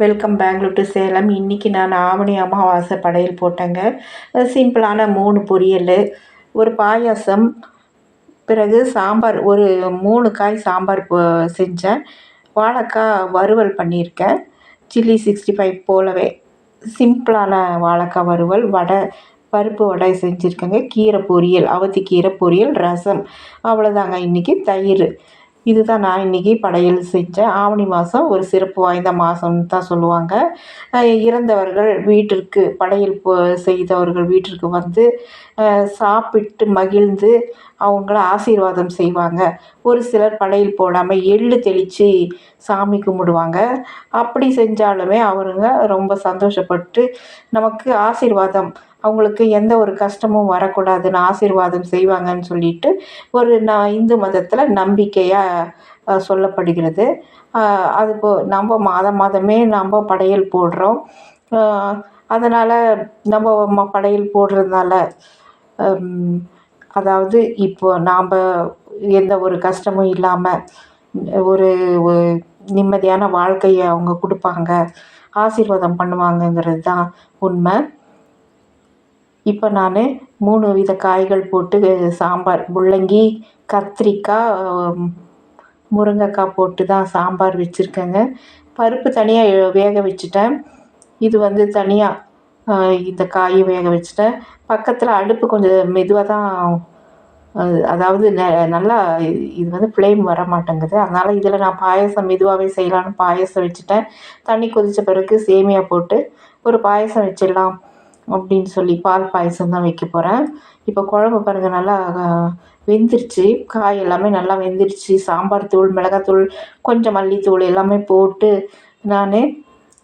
Welcome Bangalore to Salem இன்றைக்கி நான் ஆவணி அமாவாசை படையல் போட்டேங்க. சிம்பிளான மூணு பொரியல் ஒரு பாயாசம் பிறகு சாம்பார் ஒரு மூணு காய் சாம்பார் செஞ்சேன். வாழைக்காய் வறுவல் பண்ணியிருக்கேன். சில்லி சிக்ஸ்டி ஃபைவ் போலவே சிம்பிளான வாழைக்காய் வறுவல் வடை பருப்பு வடை செஞ்சுருக்கேங்க. கீரை பொரியல் அவத்திக்கீரை பொரியல் ரசம். அவ்வளோதாங்க இன்றைக்கி தயிர். இதுதான் நான் இன்றைக்கி படையல் செஞ்சேன் ஆவணி மாதம் ஒரு சிறப்பு வாய்ந்த மாதம்னு தான் சொல்லுவாங்க. இறந்தவர்கள் வீட்டிற்கு படையல் போ செய்தவர்கள் வீட்டிற்கு வந்து சாப்பிட்டு மகிழ்ந்து அவங்கள ஆசீர்வாதம் செய்வாங்க. ஒரு சிலர் படையல் போடாமல் எள்ளு தெளித்து சாமி கும்பிடுவாங்க. அப்படி செஞ்சாலுமே அவருங்க ரொம்ப சந்தோஷப்பட்டு நமக்கு ஆசீர்வாதம் அவங்களுக்கு எந்த ஒரு கஷ்டமும் வரக்கூடாதுன்னு ஆசீர்வாதம் செய்வாங்கன்னு சொல்லிட்டு ஒரு நான் இந்து மதத்தில் நம்பிக்கையாக சொல்லப்படுகிறது. அது இப்போ நம்ம மாதம் மாதமே நம்ம படையல் போடுறோம். அதனால் நம்ம படையல் போடுறதுனால அதாவது இப்போ நாம் எந்த ஒரு கஷ்டமும் இல்லாமல் ஒரு நிம்மதியான வாழ்க்கையை அவங்க கொடுப்பாங்க. ஆசீர்வாதம் பண்ணுவாங்கங்கிறது தான் உண்மை. இப்போ நான் மூணு வித காய்கள் போட்டு சாம்பார் முள்ளங்கி கத்திரிக்காய் முருங்கைக்காய் போட்டு தான் சாம்பார் வச்சுருக்கேங்க. பருப்பு தனியாக வேக வச்சுட்டேன். இது வந்து தனியாக இந்த காயை வேக வச்சுட்டேன். பக்கத்தில் அடுப்பு கொஞ்சம் மெதுவாக தான் அதாவது ந நல்லா இது வந்து ஃப்ளேம் வர மாட்டேங்குது. அதனால் இதில் நான் பாயசம் மெதுவாகவே செய்யலான்னு பாயசம் வச்சுட்டேன். தண்ணி கொதித்த பிறகு சேமியா போட்டு ஒரு பாயசம் வச்சிடலாம். அப்படின்னு சொல்லி பால் பாயசம் தான் வைக்க போகிறேன் இப்போ குழம்பு பாருங்கள் நல்லா வெந்துருச்சு. காய் எல்லாமே நல்லா வெந்துருச்சு. சாம்பார் தூள் மிளகாத்தூள் கொஞ்சம் மல்லித்தூள் எல்லாமே போட்டு நான்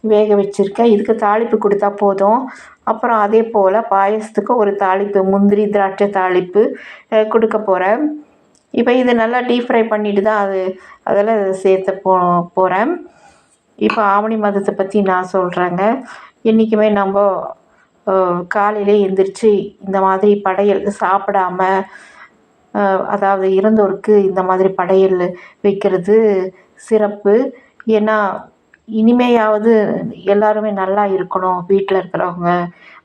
வேக வச்சுருக்கேன். இதுக்கு தாளிப்பு கொடுத்தா போதும். அப்புறம் அதே போல் பாயசத்துக்கு ஒரு தாளிப்பு முந்திரி திராட்சை தாளிப்பு கொடுக்க போகிறேன் இப்போ இது நல்லா டீப் ஃப்ரை பண்ணிட்டு தான் அது அதெல்லாம் சேர்த்து போ போகிறேன் இப்போ ஆவணி மதத்தை பற்றி நான் சொல்கிறேங்க என்றைக்குமே நம்ம காலையிலே எந்திரிச்சு இந்த மாதிரி படையல் சாப்பிடாம அதாவது இறந்தோருக்கு இந்த மாதிரி படையல் வைக்கிறது சிறப்பு. ஏன்னா இனிமேயாவது எல்லாருமே நல்லா இருக்கணும் வீட்டில் இருக்கிறவங்க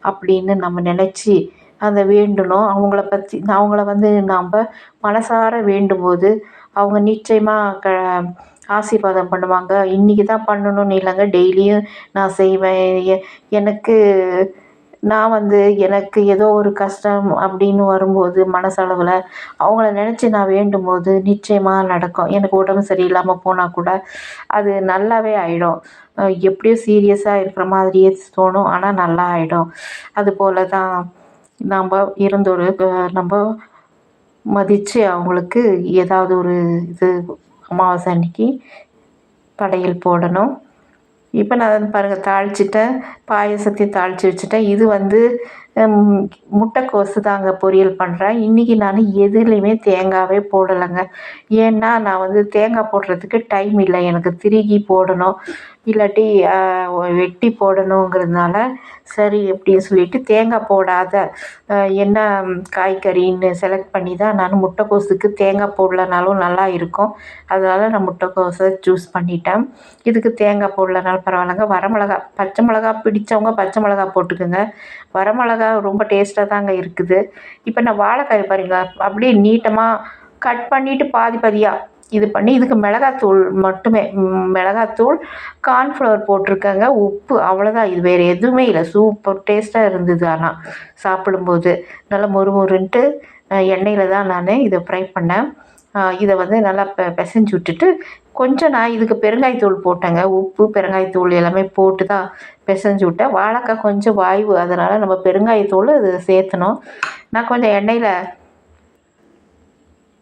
அப்படின்னு நம்ம நினச்சி அதை வேண்டணும் அவங்கள பற்றி அவங்கள வந்து நாம் மனசார வேண்டும்போது அவங்க நிச்சயமாக க ஆசீர்வாதம் பண்ணுவாங்க. இன்றைக்கி தான் பண்ணணும்னு இல்லைங்க டெய்லியும் நான் செய்வேன். எ எனக்கு நான் வந்து எனக்கு ஏதோ ஒரு கஷ்டம் அப்படின்னு வரும்போது மனசளவில் அவங்கள நினச்சி நான் வேண்டும் போது நிச்சயமாக நடக்கும். எனக்கு உடம்பு சரியில்லாமல் போனால் கூட அது நல்லாவே ஆகிடும் எப்படியோ சீரியஸாக இருக்கிற மாதிரியே தோணும். ஆனால் நல்லா ஆகிடும் அதுபோல் தான் நம்ம இருந்தொரு நம்ம மதித்து அவங்களுக்கு ஏதாவது ஒரு இது அமாவாசை அன்னைக்கு படையல் போடணும். இப்போ நான் பாருங்கள் தாளிச்சிட்டேன். பாயசத்தையும் தாளித்து வச்சுட்டேன். இது வந்து முட்டைக்கோசு தாங்க பொரியல் பண்ணுறேன் இன்றைக்கி நான் எதுலேயுமே தேங்காவே போடலைங்க. ஏன்னா நான் வந்து தேங்காய் போடுறதுக்கு டைம் இல்லை. எனக்கு திருகி போடணும். இல்லாட்டி வெட்டி போடணுங்கிறதுனால சரி அப்படின்னு சொல்லிட்டு தேங்காய் போடாத என்ன காய்கறின்னு செலக்ட் பண்ணி தான் நான் முட்டைக்கோஸுக்கு தேங்காய் போடலனாலும் நல்லா இருக்கும். அதனால் நான் முட்டைக்கோஸை சூஸ் பண்ணிட்டேன். இதுக்கு தேங்காய் போடலனாலும் பரவாயில்லைங்க. வரமிளகா பச்சை மிளகா பிடிச்சவங்க பச்சை மிளகா போட்டுக்கோங்க. வரமிளகா ரொம்ப டேஸ்ட்டாக தாங்க இருக்குது. இப்போ நான் வாழைக்காய் பாருங்க அப்படியே நீட்டமாக கட் பண்ணிவிட்டு பாதி பாதியாக இது பண்ணி இதுக்கு மிளகாத்தூள் மட்டுமே மிளகாத்தூள் கார்ன்ஃப்ளவர் போட்டிருக்காங்க. உப்பு அவ்வளோதான் இது வேறு எதுவுமே இல்லை. சூப்பர் டேஸ்ட்டாக இருந்தது ஆனால் சாப்பிடும்போது. நல்லா மொறு மொறுன்ட்டு எண்ணெயில் தான் நான் இதை ஃப்ரை பண்ணேன். இதை வந்து நல்லா பெ பிசைஞ்சு விட்டுட்டு கொஞ்சம் நான் இதுக்கு பெருங்காயத்தூள் போட்டேங்க. உப்பு பெருங்காயத்தூள் எல்லாமே போட்டு தான் பிசைஞ்சு விட்டேன். வாழைக்காய் கொஞ்சம் வாய்வு அதனால் நம்ம பெருங்காயத்தூள் இது சேர்த்தணும். நான் கொஞ்சம் எண்ணெயில்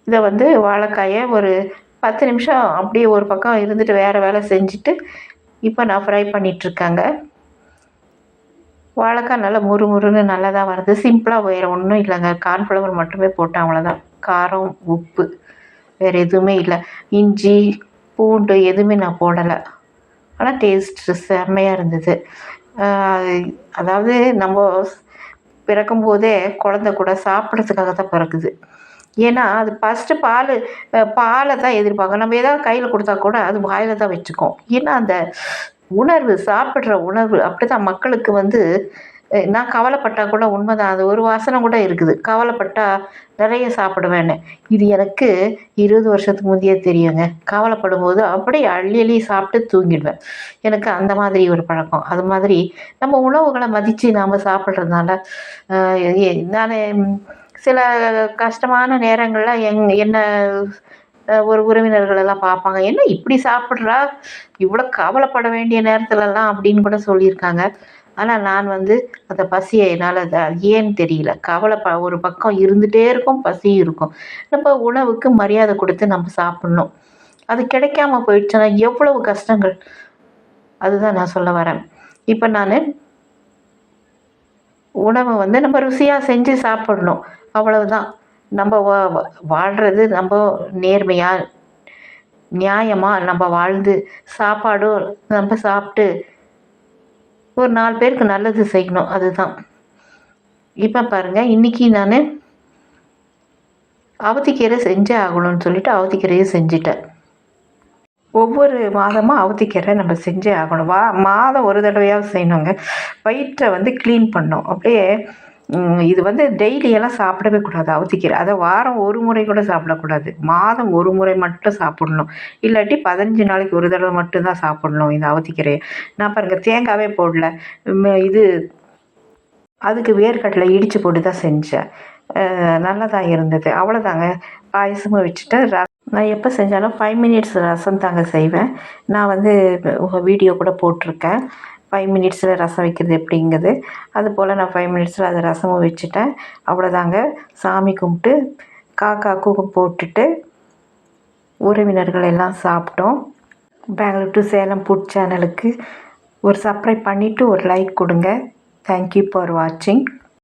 இதை வந்து வாழைக்காயை ஒரு பத்து நிமிஷம் அப்படியே ஒரு பக்கம் இருந்துட்டு வேறு வேலை செஞ்சுட்டு இப்போ நான் ஃப்ரை பண்ணிகிட்ருக்கேங்க வாழைக்காய் நல்லா முறுமுறுன்னு நல்லா தான் வருது. சிம்பிளாக வேறு ஒன்றும் இல்லைங்க. கார்ன்ஃப்ளவர் மட்டுமே போட்டேன் அவ்வளோதான் காரம் உப்பு. வேறு எதுவுமே இல்லை. இஞ்சி பூண்டு எதுவுமே நான் போடலை. ஆனால் டேஸ்ட்டு செம்மையாக இருந்தது. அதாவது நம்ம பிறக்கும்போதே குழந்த கூட சாப்பிட்றதுக்காக தான் பிறக்குது. ஏன்னா அது ஃபஸ்ட்டு பால் பாலை தான் எதிர்பார்க்கும். நம்ம ஏதாவது கையில் கொடுத்தா கூட அது வாயில் தான் வச்சுக்கோம். ஏன்னா அந்த உணர்வு சாப்பிட்ற உணர்வு அப்படி தான் மக்களுக்கு வந்து நான் கவலைப்பட்டால் கூட உண்மைதான். அது ஒரு வாசனை கூட இருக்குது. கவலைப்பட்டால் நிறைய சாப்பிடுவேன்னு. இது எனக்கு இருபது வருஷத்துக்கு முந்தையே தெரியுங்க. கவலைப்படும் போது அப்படியே அள்ளி அள்ளி சாப்பிட்டு தூங்கிடுவேன். எனக்கு அந்த மாதிரி ஒரு பழக்கம். அது மாதிரி நம்ம உணவுகளை மதித்து நாம் சாப்பிட்றதுனால நான் சில கஷ்டமான நேரங்களில் எங் என்ன ஒரு உறவினர்கள் எல்லாம் பார்ப்பாங்க என்ன இப்படி சாப்பிட்றா? இவ்வளோ கவலைப்பட வேண்டிய நேரத்துலலாம் அப்படின்னு கூட சொல்லியிருக்காங்க. ஆனால் நான் வந்து அந்த பசியை என்னால் அதை ஏன்னு தெரியல. கவலை ப ஒரு பக்கம் இருந்துகிட்டே இருக்கும் பசியும் இருக்கும். நம்ம உணவுக்கு மரியாதை கொடுத்து நம்ம சாப்பிட்ணும். அது கிடைக்காம போயிடுச்சுன்னா எவ்வளவு கஷ்டங்கள்? அதுதான் நான் சொல்ல வரேன். இப்போ நான் உணவை வந்து நம்ம ருசியாக செஞ்சு சாப்பிடணும். அவ்வளவுதான். நம்ம வா- வா- வாழ்கிறது நம்ம நேர்மையாக நியாயமாக நம்ம வாழ்ந்து சாப்பாடும் நம்ம சாப்பிட்டு ஒரு நாலு பேருக்கு நல்லது செய்யணும் அதுதான். இப்போ பாருங்கள் இன்றைக்கி நான் அவத்திக்கீரை செஞ்சே ஆகணும்னு சொல்லிட்டு அவத்திக்கீரையை செஞ்சிட்டேன். ஒவ்வொரு மாதமும் அவத்திக்கீரை நம்ம செஞ்சே ஆகணும். வா மாதம் ஒரு தடவையாவது செய்யணுங்க. வயிற்றை வந்து க்ளீன் பண்ணும் அப்படியே இது வந்து டெய்லியெல்லாம் சாப்பிடவே கூடாது. அவத்திக்கீரை அதை வாரம் ஒரு முறை கூட சாப்பிடக்கூடாது. மாதம் ஒரு முறை மட்டும் சாப்பிடணும். இல்லாட்டி பதினஞ்சு நாளைக்கு ஒரு தடவை மட்டும்தான் சாப்பிடணும் இந்த அவத்திக்கீரையை நான் பாருங்கள் தேங்காவே போடல. இது அதுக்கு வேர்க்கடலை இடித்து போட்டு தான் செஞ்சேன் நல்லதாக இருந்தது. அவ்வளோதாங்க பாயசமும் வச்சுட்டு ர நான் எப்போ செஞ்சாலும் ஃபைவ் மினிட்ஸ் ரசம் தாங்க செய்வேன். நான் வந்து உங்கள் வீடியோ கூட போட்டிருக்கேன். ஃபைவ் மினிட்ஸில் ரசம் வைக்கிறது எப்படிங்கிறது. அதுபோல் நான் ஃபைவ் மினிட்ஸில் அது ரசமும் வச்சுட்டேன். அவ்வளோதாங்க. சாமி கும்பிட்டு காக்கா காக்காக்கும் போட்டுட்டு உறவினர்கள் எல்லாம் சாப்பிட்டோம். பெங்களூர் டு சேலம் ஃபுட் சேனலுக்கு ஒரு சப்ஸ்கிரைப் பண்ணிவிட்டு ஒரு லைக் கொடுங்க. தேங்க்யூ ஃபார் வாட்சிங்